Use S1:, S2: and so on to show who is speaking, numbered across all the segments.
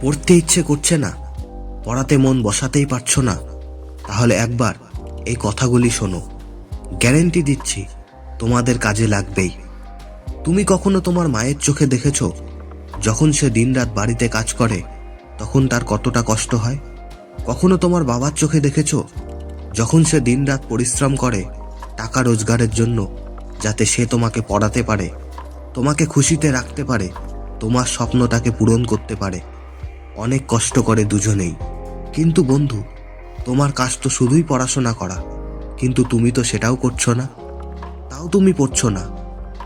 S1: পড়তে ইচ্ছে করছে না। পড়াতে মন বসাতেই পারছ না। তাহলে একবার এই কথাগুলি শোনো। গ্যারেন্টি দিচ্ছি, তোমাদের কাজে লাগবেই। তুমি কখনো তোমার মায়ের চোখে দেখেছ? যখন সে দিনরাত বাড়িতে কাজ করে, তখন তার কতটা কষ্ট হয়? কখনো তোমার বাবার চোখে দেখেছ? যখন সে দিনরাত পরিশ্রম করে টাকা রোজগারের জন্য, যাতে সে তোমাকে পড়াতে পারে, তোমাকে খুশিতে রাখতে পারে, তোমার স্বপ্নটাকে পূরণ করতে পারে। অনেক কষ্ট করে দুজনেই। কিন্তু বন্ধু, তোমার কাজ তো শুধুই পড়াশোনা করা। কিন্তু তুমি তো সেটাও করছ না। তাও তুমি পড়ছো না।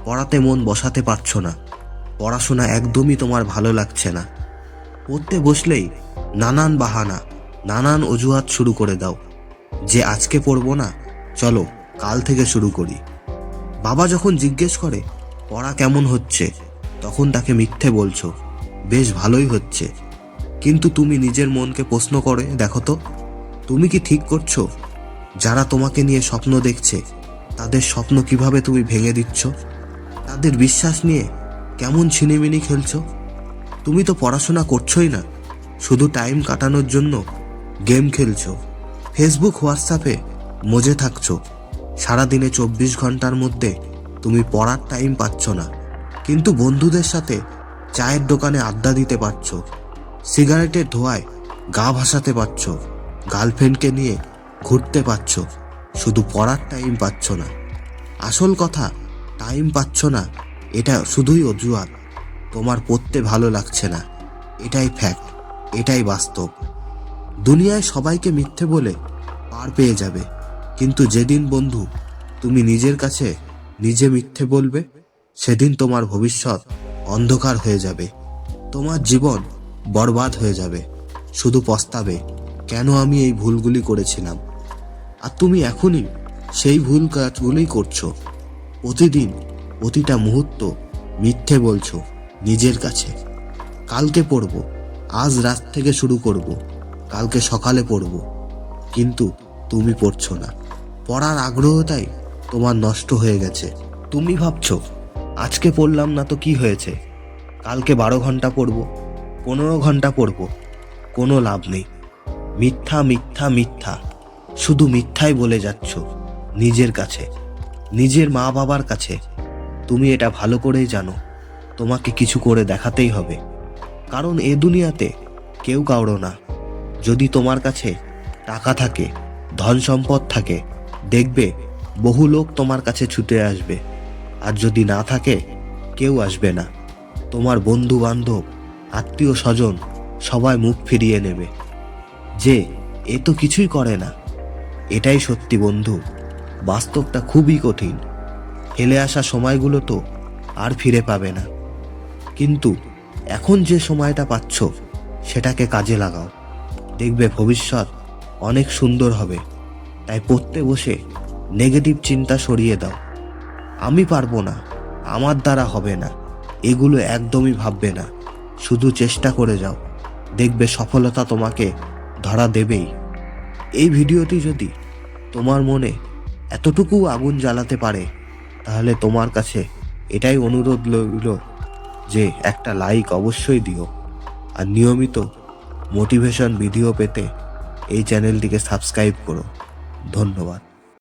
S1: পড়াতে মন বসাতে পারছ না। পড়াশোনা একদমই তোমার ভালো লাগছে না। পড়তে বসলেই নানান বাহানা, নানান অজুহাত শুরু করে দাও। যে আজকে পড়ব না, চলো কাল থেকে শুরু করি। বাবা যখন জিজ্ঞেস করে, পড়া কেমন হচ্ছে? তখন তাকে মিথ্যে বলছো, বেশ ভালোই হচ্ছে। কিন্তু তুমি নিজের মনকে প্রশ্ন করে, দেখো তো, তুমি কি ঠিক করছ? যারা তোমাকে নিয়ে স্বপ্ন দেখছে, তাদের স্বপ্ন কীভাবে তুমি ভেঙে দিচ্ছ? তাদের বিশ্বাস নিয়ে কেমন ছিনিমিনি খেলছো? তুমি তো পড়াশোনা করছোই না, শুধু টাইম কাটানোর জন্য গেম খেলছো। ফেসবুক, হোয়াটসঅ্যাপে মজে থাকছো। সারাদিনে চব্বিশ ঘণ্টার মধ্যে তুমি পড়ার টাইম পাচ্ছ না। কিন্তু বন্ধুদের সাথে চায়ের দোকানে আড্ডা দিতে পারছ। সিগারেটের ধোঁয়ায় গা ভাসাতে পারছ, গার্লফ্রেন্ডকে নিয়ে ঘুরতে পারছ, শুধু পড়ার টাইম পাচ্ছ না। আসল কথা টাইম পাচ্ছ না, এটা শুধুই অজুহাত। তোমার পড়তে ভালো লাগছে না, এটাই ফ্যাক্ট এটাই বাস্তব। দুনিয়ায় সবাইকে মিথ্যে বলে পার পেয়ে যাবে, কিন্তু যেদিন বন্ধু তুমি নিজের কাছে নিজে মিথ্যে বলবে, সেদিন তোমার ভবিষ্যৎ অন্ধকার হয়ে যাবে। তোমার জীবন বরবাদ হয়ে যাবে। শুধু পস্তাবে, কেন আমি এই ভুলগুলি করেছিলাম? আর তুমি এখনই সেই ভুল কাজগুলোই করছ। প্রতিদিন প্রতিটা মুহূর্ত মিথ্যে বলছো নিজের কাছে। কালকে পড়ব, আজ রাত থেকে শুরু করব, কালকে সকালে পড়ব। কিন্তু তুমি পড়ছো না। পড়ার আগ্রহটাই তোমার নষ্ট হয়ে গেছে। তুমি ভাবছ, আজকে পড়লাম না তো কি হয়েছে? কালকে বারো ঘণ্টা পড়ব পনেরো ঘণ্টা পড়ব। কোনো লাভ নেই। মিথ্যা মিথ্যা মিথ্যা। শুধু মিথ্যাই বলে যাচ্ছ নিজের কাছে, নিজের মা বাবার কাছে। তুমি এটা ভালো করেই জানো। তোমাকে কিছু করে দেখাতেই হবে। কারণ এ দুনিয়াতে কেউ কাউরো না। যদি তোমার কাছে টাকা থাকে, ধন সম্পদ থাকে, দেখবে বহু লোক তোমার কাছে ছুটে আসবে। আর যদি না থাকে, কেউ আসবে না। তোমার বন্ধু বান্ধব আত্মীয় স্বজন সবাই মুখ ফিরিয়ে নেবে। যে এ তো কিছুই করে না। এটাই সত্যি বন্ধু। বাস্তবটা খুবই কঠিন। ফেলে আসা সময়গুলো তো আর ফিরে পাবে না। কিন্তু এখন যে সময়টা পাচ্ছ, সেটাকে কাজে লাগাও। দেখবে ভবিষ্যৎ অনেক সুন্দর হবে। তাই পড়তে বসে নেগেটিভ চিন্তা সরিয়ে দাও। আমি পারব না। আমার দ্বারা হবে না। এগুলো একদমই ভাববে না। শুধু চেষ্টা করে যাও। দেখবে সফলতা তোমাকে ধরা দেবেই। এই ভিডিওটি যদি তোমার মনে এতটুকু আগুন জ্বালাতে পারে, তাহলে তোমার কাছে এটাই অনুরোধ রইল যে একটা লাইক অবশ্যই দিও। আর নিয়মিত মোটিভেশন ভিডিও পেতে এই চ্যানেলটিকে সাবস্ক্রাইব করো। ধন্যবাদ।